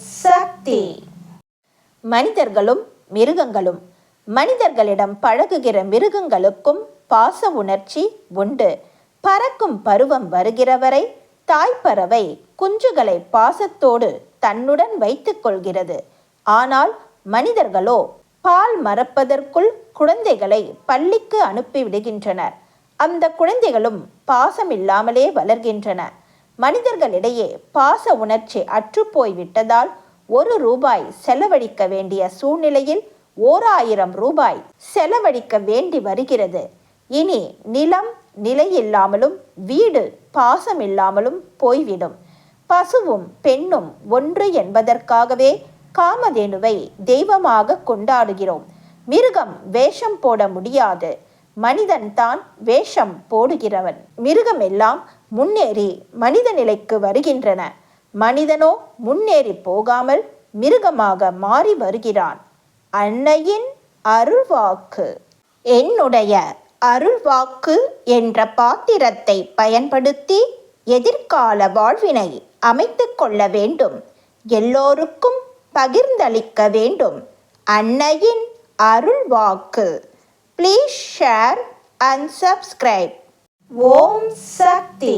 சக்தி. மனிதர்களும் மிருகங்களும் மனிதர்களிடம் பழகுகிற மிருகங்களுக்கும் பாச உணர்ச்சி உண்டு. பறக்கும் பருவம் வருகிற வரை தாய்ப்பறவை குஞ்சுகளை பாசத்தோடு தன்னுடன் வைத்துக் கொள்கிறது. ஆனால் மனிதர்களோ பால் மறப்பதற்குள் குழந்தைகளை பள்ளிக்கு அனுப்பிவிடுகின்றனர் அந்த குழந்தைகளும் பாசமில்லாமலே வளர்கின்றன. மனிதர்களிடையே பாச உணர்ச்சி அற்றுப்போய் விட்டதால் ஒரு ரூபாய் செலவழிக்க வேண்டிய சூழ்நிலையில் ஓர் ஆயிரம் ரூபாய் செலவழிக்க வேண்டி வருகிறது. இனி நிலம் நிலையில்லாமலும் வீடு பாசமில்லாமலும் போய்விடும். பசுவும் பெண்ணும் ஒன்று என்பதற்காகவே காமதேனுவை தெய்வமாக கொண்டாடுகிறோம். மிருகம் வேஷம் போட முடியாது. மனிதன் தான் வேஷம் போடுகிறவன். மிருகமெல்லாம் முன்னேறி மனித நிலைக்கு வருகின்றன. மனிதனோ முன்னேறி போகாமல் மிருகமாக மாறி வருகிறான். அன்னையின் அருள்வாக்கு. என்னுடைய அருள்வாக்கு என்ற பாத்திரத்தை பயன்படுத்தி எதிர்கால வாழ்வினை அமைத்து கொள்ள வேண்டும். எல்லோருக்கும் பகிர்ந்தளிக்க வேண்டும். அன்னையின் அருள்வாக்கு. Please share and subscribe Om Sakthi